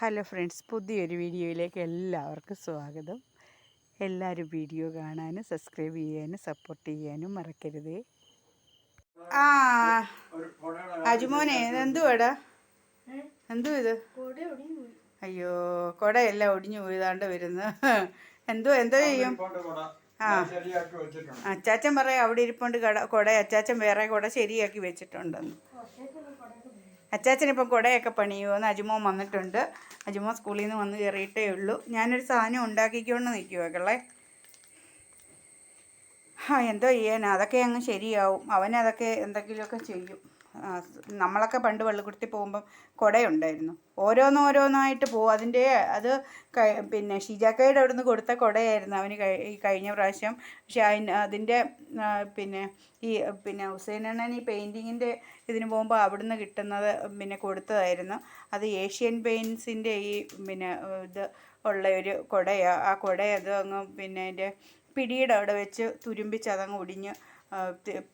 Hello friends പുതിയൊരു വീഡിയോയിലേക്ക് എല്ലാവർക്കും സ്വാഗതം. എല്ലാവരും വീഡിയോ കാണാനും സബ്സ്ക്രൈബ് ചെയ്യാനും സപ്പോർട്ട് ചെയ്യാനും മറക്കരുതേ. ആ അജുമോനെ എന്തുവാടാ എന്തു ഇത്? അയ്യോ കുടയെല്ലാം ഒടിഞ്ഞു പോയതാണ്ട് വരുന്നു. എന്തോ എന്തോ ചെയ്യും? ആ അച്ചാച്ചൻ പറയാം അവിടെ ഇരിപ്പുണ്ട് കട കുട. അച്ചാച്ചൻ വേറെ കുട ശരിയാക്കി വെച്ചിട്ടുണ്ടെന്ന്. അച്ചാച്ചൻ ഇപ്പം കുടയൊക്കെ പണിയുമെന്ന് അജുമോൻ വന്നിട്ടുണ്ട്. അജുമോൻ സ്കൂളിൽ നിന്ന് വന്ന് കയറിയിട്ടേ ഉള്ളൂ. ഞാനൊരു സാധനം ഉണ്ടാക്കിക്കൊണ്ട് നിൽക്കുവാക്കളെ ആ എന്തോ ചെയ്യാനാ? അതൊക്കെ അങ്ങ് ശരിയാവും. അവനതൊക്കെ എന്തെങ്കിലുമൊക്കെ ചെയ്യും. നമ്മളൊക്കെ പണ്ട് പള്ളിക്കുടത്തി പോകുമ്പം കുടയുണ്ടായിരുന്നു. ഓരോന്നോരോന്നായിട്ട് പോകും. അതിന്റെ അത് പിന്നെ ഷിജാക്കയുടെ അവിടുന്ന് കൊടുത്ത കുടയായിരുന്നു അവന് ഈ കഴിഞ്ഞ പ്രാവശ്യം. പക്ഷെ അതിന് അതിന്റെ പിന്നെ ഈ പിന്നെ ഹുസൈനണ്ണൻ ഈ പെയിന്റിങ്ങിന്റെ ഇതിന് പോകുമ്പോൾ അവിടുന്ന് കിട്ടുന്നത് പിന്നെ കൊടുത്തതായിരുന്നു. അത് ഏഷ്യൻ പെയിൻസിന്റെ ഈ പിന്നെ ഇത് ഉള്ള ഒരു കുടയാണ് ആ കുട അത് അങ്ങ് പിന്നെ അതിന്റെ പിടിയുടെ അവിടെ വെച്ച് തുരുമ്പിച്ച് അതങ്ങ് ഒടിഞ്ഞ്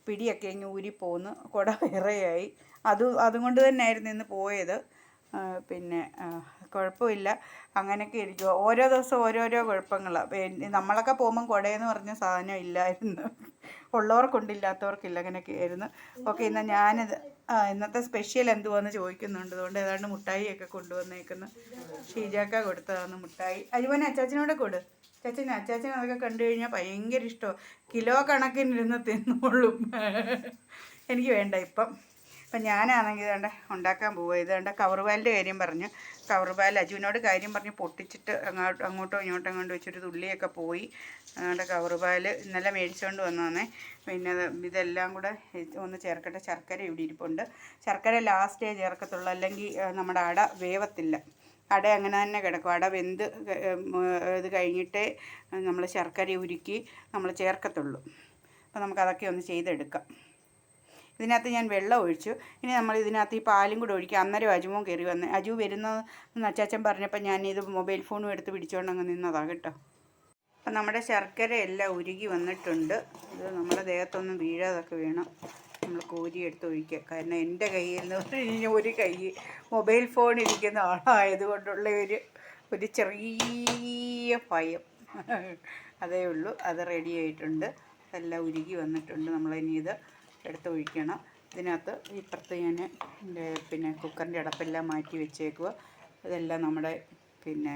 പിടിയൊക്കെ ഇങ്ങ് ഊരിപ്പോന്ന് കുട വേറെയായി. അത് അതുകൊണ്ട് തന്നെയായിരുന്നു ഇന്ന് പോയത്. പിന്നെ കുഴപ്പമില്ല. അങ്ങനെയൊക്കെ ഇരിക്കുക ഓരോ ദിവസം ഓരോരോ കുഴപ്പങ്ങളാണ് നമ്മളൊക്കെ പോകുമ്പം കുടയെന്ന് പറഞ്ഞ സാധനം ഇല്ലായിരുന്നു. ഉള്ളവർക്കുണ്ടില്ലാത്തവർക്കില്ല അങ്ങനെയൊക്കെ ആയിരുന്നു. ഓക്കെ എന്നാൽ ഞാനിത് ഇന്നത്തെ സ്പെഷ്യൽ എന്തുവാന്ന് ചോദിക്കുന്നുണ്ട്. അതുകൊണ്ട് ഏതാണ്ട് മുട്ടായിയൊക്കെ കൊണ്ടുവന്നേക്കുന്നു. ഷീജാക്ക കൊടുത്തതാണ് മുട്ടായി. അരിവനെ അച്ചാച്ചനോടെ കൊടു. അച്ചാച്ചന് അച്ചാച്ചൻ അതൊക്കെ കണ്ടു കഴിഞ്ഞാൽ ഭയങ്കര ഇഷ്ടമാണ് കിലോ കണക്കിനിരുന്ന് തിന്നോളും. എനിക്ക് വേണ്ട ഇപ്പം. അപ്പം ഞാനാണെങ്കിൽ ഇതാണ്ട് ഉണ്ടാക്കാൻ പോവുക ഇതാണ്ട് കവറുപാലിന്റെ കാര്യം പറഞ്ഞു. കവറുപാൽ അജുവിനോട് കാര്യം പറഞ്ഞ് പൊട്ടിച്ചിട്ട് അങ്ങോട്ട് അങ്ങോട്ടോ ഇങ്ങോട്ടോ അങ്ങോട്ട് വെച്ചൊരു തുള്ളിയൊക്കെ പോയി. അതുകൊണ്ട് കവറുപാൽ ഇന്നലെ മേടിച്ചുകൊണ്ട് വന്നേ പിന്നെ ഇതെല്ലാം കൂടെ ഒന്ന് ചേർക്കട്ടെ. ശർക്കര ഇവിടെ ഇരിപ്പുണ്ട്. ശർക്കര ലാസ്റ്റേ ചേർക്കത്തുള്ളൂ. അല്ലെങ്കിൽ നമ്മുടെ അട വേവത്തില്ല. അട അങ്ങനെ തന്നെ കിടക്കും. അട വെന്ത് ഇത് കഴിഞ്ഞിട്ടേ നമ്മൾ ശർക്കര ഉരുക്കി നമ്മൾ ചേർക്കത്തുള്ളൂ. അപ്പോൾ നമുക്കതൊക്കെ ഒന്ന് ചെയ്തെടുക്കാം. ഇതിനകത്ത് ഞാൻ വെള്ളം ഒഴിച്ചു. ഇനി നമ്മൾ ഇതിനകത്ത് ഈ പാലും കൂടെ ഒഴിക്കുക. അന്നേരം അജുവും കയറി വന്ന് അജു വരുന്ന അച്ചാച്ചൻ പറഞ്ഞപ്പോൾ ഞാൻ ഇത് മൊബൈൽ ഫോണും എടുത്ത് പിടിച്ചുകൊണ്ട് അങ്ങ് നിന്നതാണ് കേട്ടോ. അപ്പം നമ്മുടെ ശർക്കര എല്ലാം ഉരുകി വന്നിട്ടുണ്ട്. ഇത് നമ്മുടെ ദേഹത്തൊന്നും വീഴാതൊക്കെ വേണം. നമ്മൾ കോരി എടുത്ത് ഒഴിക്കുക. കാരണം എന്റെ കയ്യിൽ നിന്ന് പറഞ്ഞു ഒരു കൈ മൊബൈൽ ഫോൺ ഇരിക്കുന്ന ആളായതുകൊണ്ടുള്ള ഒരു ഒരു ചെറിയ ഭയം. അതേ ഉള്ളൂ. അത് റെഡി ആയിട്ടുണ്ട്. എല്ലാം ഉരുകി വന്നിട്ടുണ്ട്. ഇനി ഇത് എടുത്ത് ഒഴിക്കണം. ഇതിനകത്ത് ഇപ്പുറത്ത് ഞാൻ പിന്നെ കുക്കറിന്റെ അടപ്പെല്ലാം മാറ്റി വെച്ചേക്കുക ഇതെല്ലാം നമ്മുടെ പിന്നെ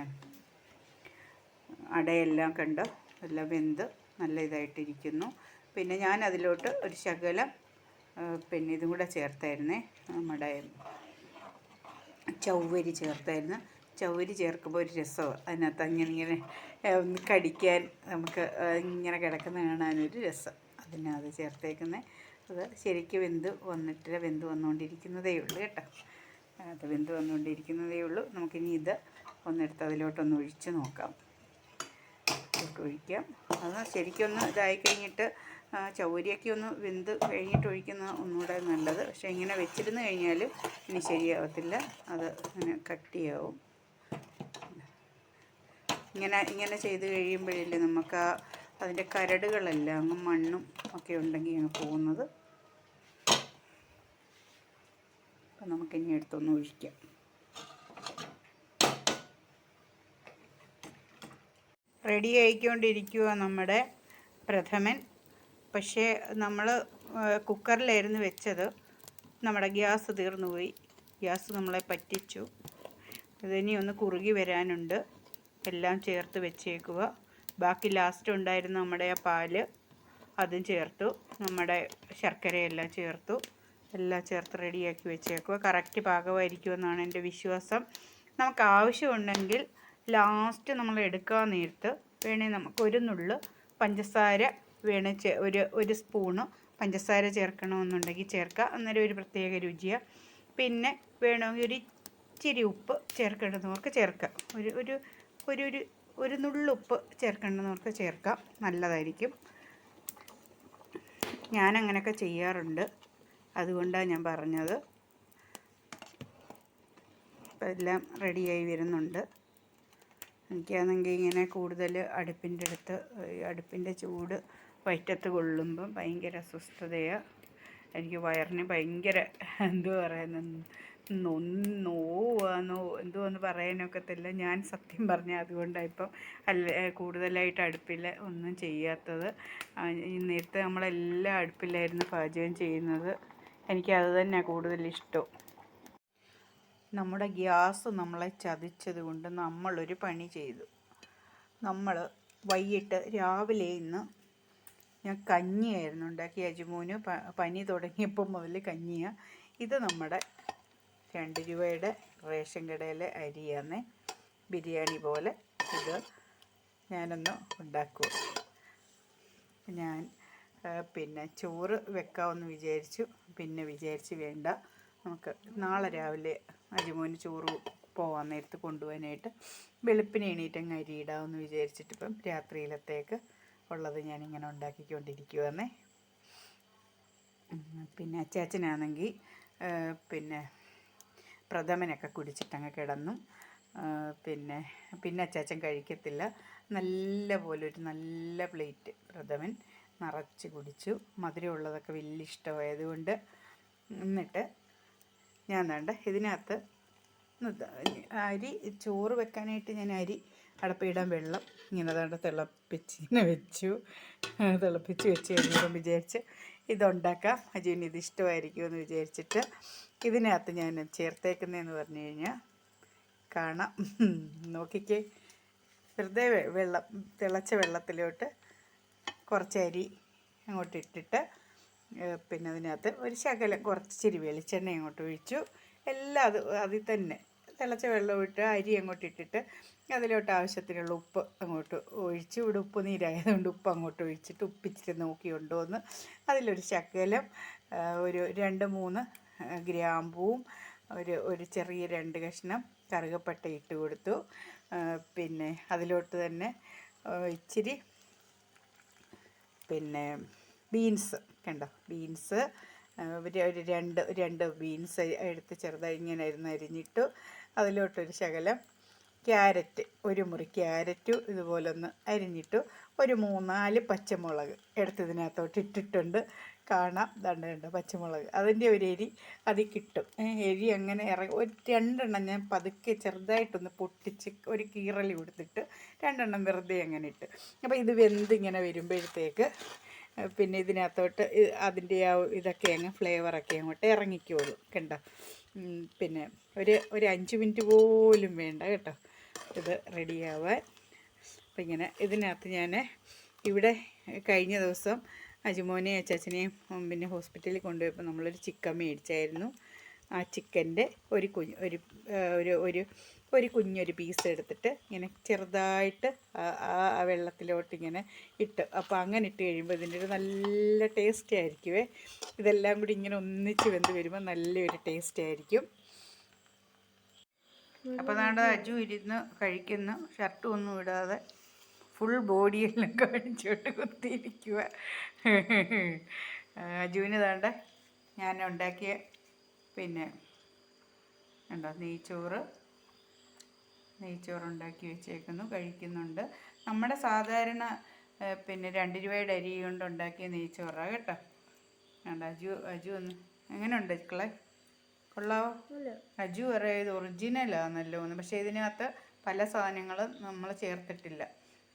അടയെല്ലാം കണ്ട് എല്ലാം വെന്ത് നല്ല ഇതായിട്ടിരിക്കുന്നു. പിന്നെ ഞാൻ അതിലോട്ട് ഒരു ശകലം പിന്നെ ഇതും കൂടെ ചേർത്തായിരുന്നേ. നമ്മുടെ ചൗവരി ചേർത്തായിരുന്നു. ചൗവരി ചേർക്കുമ്പോൾ ഒരു രസമാണ്. അതിനകത്ത് അങ്ങനെ ഇങ്ങനെ ഒന്ന് കടിക്കാൻ നമുക്ക് ഇങ്ങനെ കിടക്കുന്ന കാണാനൊരു രസം. അതിനകത്ത് ചേർത്തേക്കുന്നത് അത് ശരിക്കും വെന്ത് വന്നിട്ട് വെന്ത് വന്നുകൊണ്ടിരിക്കുന്നതേ ഉള്ളൂ കേട്ടോ. അത് വെന്ത് വന്നുകൊണ്ടിരിക്കുന്നതേ ഉള്ളൂ. നമുക്കിനി ഇത് ഒന്നെടുത്ത് അതിലോട്ടൊന്ന് ഒഴിച്ച് നോക്കാം. ഒഴിക്കാം. അത് ശരിക്കൊന്ന് ഇതായി കഴിഞ്ഞിട്ട് ചൗരിയൊക്കെ ഒന്ന് വെന്ത് കഴിഞ്ഞിട്ട് ഒഴിക്കുന്ന ഒന്നുകൂടെ നല്ലത്. പക്ഷേ ഇങ്ങനെ വെച്ചിരുന്ന് കഴിഞ്ഞാൽ ഇനി ശരിയാവത്തില്ല. അത് ഇങ്ങനെ കട്ടിയാവും ഇങ്ങനെ ഇങ്ങനെ ചെയ്ത് കഴിയുമ്പോഴല്ലേ നമുക്ക് ആ അതിന്റെ കരടുകളെല്ലാം അങ്ങ് മണ്ണും ഒക്കെ ഉണ്ടെങ്കിൽ അങ്ങ് പോകുന്നത്. അപ്പം നമുക്കിനി എടുത്തൊന്ന് ഒഴിക്കാം. റെഡി ആയിക്കൊണ്ടിരിക്കുക നമ്മുടെ പ്രഥമൻ. പക്ഷേ നമ്മൾ കുക്കറിലായിരുന്നു വെച്ചത്. നമ്മുടെ ഗ്യാസ് തീർന്നുപോയി. ഗ്യാസ് നമ്മളെ പറ്റിച്ചു. ഇതിനി ഒന്ന് കുറുകി വരാനുണ്ട്. എല്ലാം ചേർത്ത് വെച്ചേക്കുക ബാക്കി ലാസ്റ്റ് ഉണ്ടായിരുന്ന നമ്മുടെ ആ പാൽ അതും ചേർത്തു. നമ്മുടെ ശർക്കരയെല്ലാം ചേർത്തു. എല്ലാം ചേർത്ത് റെഡിയാക്കി വെച്ചേക്കുക കറക്റ്റ് പാകമായിരിക്കുമെന്നാണ് എന്റെ വിശ്വാസം. നമുക്ക് ആവശ്യമുണ്ടെങ്കിൽ ലാസ്റ്റ് നമ്മൾ എടുക്കാൻ നേരത്ത് വേണേൽ നമുക്ക് ഒരു നുള്ള് പഞ്ചസാര വേണേൽ ചേ ഒരു ഒരു സ്പൂണ് പഞ്ചസാര ചേർക്കണമെന്നുണ്ടെങ്കിൽ ചേർക്കുക. അന്നേരം ഒരു പ്രത്യേക രുചിയാണ് പിന്നെ വേണമെങ്കിൽ ഒരു ഇച്ചിരി ഉപ്പ് ചേർക്കേണ്ടുന്നവർക്ക് ചേർക്കാം. ഒരു ഒരു ഒരു ഒരു ഒരു നുള്ളുപ്പ് ചേർക്കേണ്ടുന്നവർക്ക് ചേർക്കാം. നല്ലതായിരിക്കും. ഞാനങ്ങനെയൊക്കെ ചെയ്യാറുണ്ട്. അതുകൊണ്ടാണ് ഞാൻ പറഞ്ഞത്. എല്ലാം റെഡിയായി വരുന്നുണ്ട്. എനിക്കാണെങ്കിൽ ഇങ്ങനെ കൂടുതൽ അടുപ്പിന്റെ അടുത്ത് അടുപ്പിന്റെ ചൂട് വയറ്റത്ത് കൊള്ളുമ്പം ഭയങ്കര അസ്വസ്ഥതയാണ് എനിക്ക് വയറിന് ഭയങ്കര എന്തു പറയുന്ന നോവാന്നോ എന്തോന്ന് പറയാനൊക്കത്തില്ല. ഞാൻ സത്യം പറഞ്ഞ അതുകൊണ്ടാണ് ഇപ്പം അല്ല കൂടുതലായിട്ട് അടുപ്പിൽ ഒന്നും ചെയ്യാത്തത്. നേരത്തെ നമ്മളെല്ലാം അടുപ്പിലായിരുന്നു പാചകം ചെയ്യുന്നത്. എനിക്കത് തന്നെ കൂടുതൽ ഇഷ്ടം നമ്മുടെ ഗ്യാസ് നമ്മളെ ചതിച്ചത് കൊണ്ട് നമ്മളൊരു പണി ചെയ്തു. നമ്മൾ വൈകിട്ട് രാവിലെ ഇന്ന് ഞാൻ കഞ്ഞിയായിരുന്നു ഉണ്ടാക്കി അജുമോന് പനി തുടങ്ങിയപ്പോൾ മുതൽ കഞ്ഞിയാണ് ഇത് നമ്മുടെ രണ്ട് രൂപയുടെ റേഷൻ കടയിലെ അരിയാന്ന്. ബിരിയാണി പോലെ ഇത് ഞാനൊന്ന് ഉണ്ടാക്കുക ഞാൻ പിന്നെ ചോറ് വെക്കാമെന്ന് വിചാരിച്ചു. പിന്നെ വിചാരിച്ച് വേണ്ട. നമുക്ക് നാളെ രാവിലെ അജിമോന് ചോറ് പോവാൻ നേരത്ത് കൊണ്ടുപോകാനായിട്ട് വെളുപ്പിന് എണീറ്റ് അങ്ങ് അരി ഇടാമെന്ന് വിചാരിച്ചിട്ട് ഇപ്പം രാത്രിയിലത്തേക്ക് ഉള്ളത് ഞാനിങ്ങനെ ഉണ്ടാക്കിക്കൊണ്ടിരിക്കുവാന്നേ പിന്നെ അച്ചാച്ചനാണെങ്കിൽ പിന്നെ പ്രഥമനൊക്കെ കുടിച്ചിട്ടങ്ങ് കിടന്നു. പിന്നെ പിന്നെ അച്ചാച്ചൻ കഴിക്കത്തില്ല. നല്ല പോലെ ഒരു നല്ല പ്ലേറ്റ് പ്രഥമൻ നിറച്ച് കുടിച്ചു. മധുരമുള്ളതൊക്കെ വലിയ ഇഷ്ടമായതുകൊണ്ട് എന്നിട്ട് ഞാൻ വേണ്ട ഇതിനകത്ത് അരി ചോറ് വെക്കാനായിട്ട് ഞാൻ അരി അടപ്പയിടാൻ വെള്ളം ഇങ്ങനെ ദാണ്ട് തിളപ്പിച്ച് ഇങ്ങനെ വെച്ചു. തിളപ്പിച്ച് വെച്ച് കഴിഞ്ഞപ്പം വിചാരിച്ച് ഇതുണ്ടാക്കാം. അജുവിന് ഇത് ഇഷ്ടമായിരിക്കുമെന്ന് വിചാരിച്ചിട്ട് ഇതിനകത്ത് ഞാൻ ചേർത്തേക്കുന്നതെന്ന് പറഞ്ഞു കഴിഞ്ഞാൽ കാണാം. നോക്കിക്കേ. വെറുതെ വെള്ളം തിളച്ച വെള്ളത്തിലോട്ട് കുറച്ച് അരി അങ്ങോട്ട് ഇട്ടിട്ട് പിന്നെ അതിനകത്ത് ഒരു ശകലം കുറച്ച് ചിരി വെളിച്ചെണ്ണ അങ്ങോട്ട് ഒഴിച്ചു. എല്ലാം അത് അതിൽ തന്നെ തിളച്ച വെള്ളം ഇട്ട് അരി അങ്ങോട്ട് ഇട്ടിട്ട് അതിലോട്ട് ആവശ്യത്തിനുള്ള ഉപ്പ് അങ്ങോട്ട് ഒഴിച്ച്. ഇവിടെ ഉപ്പ് നീരായതുകൊണ്ട് ഉപ്പ് അങ്ങോട്ട് ഒഴിച്ചിട്ട് ഉപ്പിച്ചിട്ട് നോക്കിയുണ്ടോ എന്ന് അതിലൊരു ശകലം ഒരു രണ്ട് മൂന്ന് ഗ്രാമ്പൂവും ഒരു ഒരു ചെറിയ രണ്ട് കഷ്ണം കറുകപ്പട്ട ഇട്ട് കൊടുത്തു. പിന്നെ അതിലോട്ട് തന്നെ ഇച്ചിരി പിന്നെ ബീൻസ് കണ്ടോ? ബീൻസ് ഒരു രണ്ട് രണ്ട് ബീൻസ് എടുത്ത് ചെറുതായി ഇങ്ങനെ ഇരുന്ന് അരിഞ്ഞിട്ടു അതിലോട്ടൊരു ശകലം ക്യാരറ്റ് ഒരു മുറി ക്യാരറ്റ് ഇതുപോലെ ഒന്ന് അരിഞ്ഞിട്ടു ഒരു മൂന്നാൽ പച്ചമുളക് എടുത്ത് ഇതിനകത്തോട്ട് ഇട്ടിട്ടുണ്ട്. കാണാം. ദണ്ട രണ്ട് പച്ചമുളക്. അതിന്റെ ഒരു എരി അതിൽ കിട്ടും. എരി അങ്ങനെ ഇറങ്ങി ഒരു രണ്ടെണ്ണം ഞാൻ പതുക്കെ ചെറുതായിട്ടൊന്ന് പൊട്ടിച്ച് ഒരു കീറലി കൊടുത്തിട്ട് രണ്ടെണ്ണം വെറുതെ അങ്ങനെ ഇട്ട്. അപ്പോൾ ഇത് വെന്ത് ഇങ്ങനെ വരുമ്പോഴത്തേക്ക് പിന്നെ ഇതിനകത്തോട്ട് അതിന്റെ ആ ഇതൊക്കെ അങ്ങ് ഫ്ലേവറൊക്കെ അങ്ങോട്ട് ഇറങ്ങിക്കോളും കണ്ടോ? പിന്നെ ഒരു ഒരു അഞ്ച് മിനിറ്റ് പോലും വേണ്ട കേട്ടോ. ഇത് റെഡിയാവാൻ അപ്പം ഇങ്ങനെ ഇതിനകത്ത് ഞാൻ ഇവിടെ കഴിഞ്ഞ ദിവസം അജുമോനെ അച്ചാച്ചനെയും പിന്നെ ഹോസ്പിറ്റലിൽ കൊണ്ടുപോയപ്പോൾ നമ്മളൊരു ചിക്കൻ മേടിച്ചായിരുന്നു. ആ ചിക്കന്റെ ഒരു കുഞ്ഞ് ഒരു ഒരു ഒരു കുഞ്ഞൊരു പീസ് എടുത്തിട്ട് ഇങ്ങനെ ചെറുതായിട്ട് ആ വെള്ളത്തിലോട്ട് ഇങ്ങനെ ഇട്ട്. അപ്പോൾ അങ്ങനെ ഇട്ട് കഴിയുമ്പോൾ ഇതിന്റെ ഒരു നല്ല ടേസ്റ്റ് ആയിരിക്കുമേ ഇതെല്ലാം കൂടി ഇങ്ങനെ ഒന്നിച്ച് വെന്ത് വരുമ്പോൾ നല്ലൊരു ടേസ്റ്റ് ആയിരിക്കും. അപ്പോൾ നമ്മുടെ അജു ഇരുന്ന് കഴിക്കുന്നു. ഷർട്ടും ഒന്നും ഇടാതെ ഫുൾ ബോഡിയെല്ലാം കാണിച്ചോട്ട് കുത്തിയിരിക്കുക അജുവിന് താണ്ട ഞാൻ ഉണ്ടാക്കിയ പിന്നെ ഉണ്ടോ നെയ്ച്ചോറ് നെയ്ച്ചോറ് ഉണ്ടാക്കി വെച്ചേക്കുന്നു കഴിക്കുന്നുണ്ട്. നമ്മുടെ സാധാരണ പിന്നെ രണ്ട് രൂപയുടെ അരി കൊണ്ട് ഉണ്ടാക്കിയ നെയ്ച്ചോറാണ് കേട്ടോ. വേണ്ട അജു അജു ഒന്ന് എങ്ങനെയുണ്ട് മക്കളെ? കൊള്ളാവോ? അജു പറയുന്നത് ഒറിജിനലാണല്ലോ ഒന്ന് പക്ഷേ ഇതിനകത്ത് പല സാധനങ്ങളും നമ്മൾ ചേർത്തിട്ടില്ല.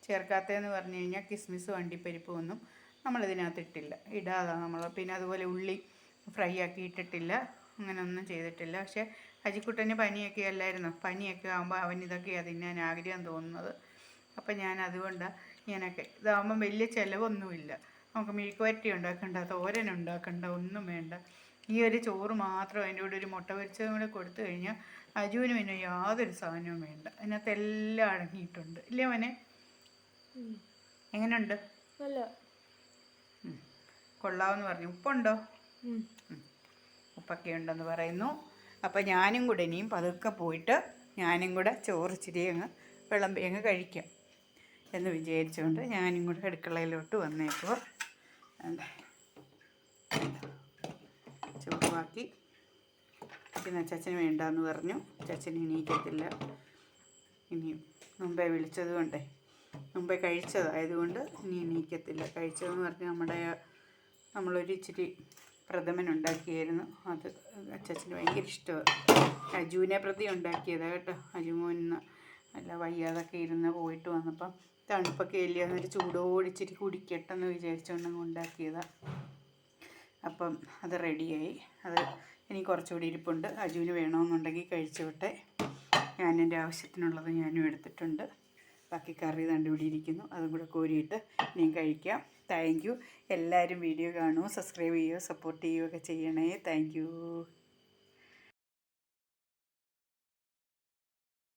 ചേർക്കാത്തതെന്ന് പറഞ്ഞു കഴിഞ്ഞാൽ കിസ്മിസ് വണ്ടിപ്പരിപ്പ് ഒന്നും നമ്മളിതിനകത്ത് ഇട്ടില്ല. ഇടാതെ നമ്മൾ. പിന്നെ അതുപോലെ ഉള്ളി ഫ്രൈ ആക്കി ഇട്ടിട്ടില്ല. അങ്ങനെയൊന്നും ചെയ്തിട്ടില്ല. പക്ഷേ അജിക്കുട്ടന് പനിയൊക്കെ അല്ലായിരുന്നു. പനിയൊക്കെ ആകുമ്പോൾ അവൻ ഇതൊക്കെയാണ് തിന്നാൻ ആഗ്രഹം തോന്നുന്നത്. അപ്പം ഞാൻ അതുകൊണ്ട് ഇങ്ങനെയൊക്കെ ഇതാകുമ്പം വലിയ ചിലവൊന്നുമില്ല. നമുക്ക് മെഴുക്കുവരട്ടി ഉണ്ടാക്കണ്ട തോരൻ ഉണ്ടാക്കണ്ട ഒന്നും വേണ്ട. ഈ ഒരു ചോറ് മാത്രം അതിന്റെ കൂടെ ഒരു മുട്ട പൊരിച്ചതും കൂടെ കൊടുത്തു കഴിഞ്ഞാൽ അജുവിന് പിന്നെ യാതൊരു സാധനവും വേണ്ട. അതിനകത്ത് എല്ലാം അടങ്ങിയിട്ടുണ്ട്. ഇല്ലേ മോനെ? എങ്ങനെയുണ്ട് കൊള്ളാമെന്ന് പറഞ്ഞു. ഉപ്പുണ്ടോ. ഉപ്പൊക്കെ ഉണ്ടെന്ന് പറയുന്നു. അപ്പം ഞാനും കൂടെ ഇനിയും പതുക്കെ പോയിട്ട് ഞാനും കൂടെ ചോറ് ഇച്ചിരി അങ്ങ് വിളമ്പി അങ്ങ് കഴിക്കാം എന്ന് വിചാരിച്ചുകൊണ്ട് ഞാനും കൂടെ അടുക്കളയിലോട്ട് വന്നേപ്പോൾ ചൂടാക്കി പിന്നെ ചച്ചന് വേണ്ടാന്ന് പറഞ്ഞു. ചച്ചന് എണീക്കത്തില്ല. ഇനിയും മുമ്പേ വിളിച്ചത് കൊണ്ടേ മുമ്പേ കഴിച്ചതായതുകൊണ്ട് ഇനി എണീക്കത്തില്ല. കഴിച്ചതെന്ന് പറഞ്ഞാൽ നമ്മുടെ നമ്മളൊരു ഇച്ചിരി പ്രഥമൻ ഉണ്ടാക്കിയായിരുന്നു അത് അച്ചാച്ചന് ഭയങ്കര ഇഷ്ടമാണ് അജുവിനെ പ്രതി ഉണ്ടാക്കിയതാണ് കേട്ടോ. അജുമോന്ന് നല്ല വയ്യാതൊക്കെ ഇരുന്ന് പോയിട്ട് വന്നപ്പം തണുപ്പൊക്കെ ഇല്ല എന്നൊരു ചൂടോടിച്ചിട്ട് കുടിക്കട്ടെ കുടിക്കട്ടെന്ന് വിചാരിച്ചുകൊണ്ട് ഉണ്ടാക്കിയതാണ് അപ്പം അത് റെഡിയായി. അത് ഇനി കുറച്ചുകൂടി ഇരിപ്പുണ്ട്. അജുവിന് വേണമെന്നുണ്ടെങ്കിൽ കഴിച്ചോട്ടെ ഞാൻ എന്റെ ആവശ്യത്തിനുള്ളത് ഞാനും എടുത്തിട്ടുണ്ട്. ബാക്കി കറി തണ്ടുപിടിയിരിക്കുന്നു അതും കൂടെ കോരിയിട്ട് ഇനിയും കഴിക്കാം. Thank you. എല്ലാവരും വീഡിയോ കാണുമോ സബ്സ്ക്രൈബ് ചെയ്യുക സപ്പോർട്ട് ചെയ്യുകയൊക്കെ ചെയ്യണേ. താങ്ക്